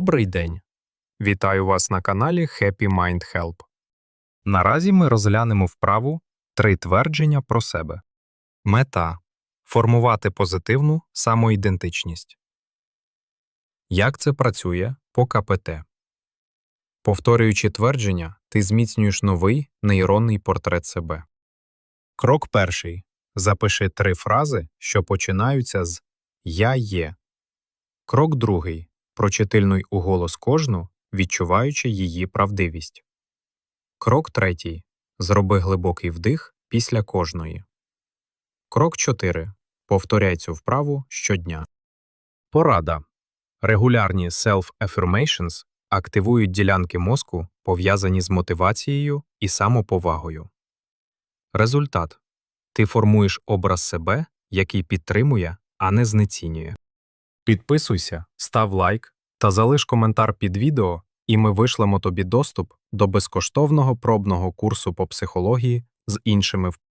Добрий день! Вітаю вас на каналі Happy Mind Help. Наразі ми розглянемо вправу три твердження про себе. Мета формувати позитивну самоідентичність. Як це працює по КПТ? Повторюючи твердження, ти зміцнюєш новий нейронний портрет себе. Крок перший. Запиши три фрази, що починаються з Я є. Крок другий. Прочитильнуй у голос кожну, відчуваючи її правдивість. Крок третій. Зроби глибокий вдих після кожної. Крок 4. Повторяй цю вправу щодня. Порада. Регулярні self-affirmations активують ділянки мозку, пов'язані з мотивацією і самоповагою. Результат. Ти формуєш образ себе, який підтримує, а не знецінює. Підписуйся, став лайк та залиш коментар під відео, і ми вишлемо тобі доступ до безкоштовного пробного курсу по психології з іншими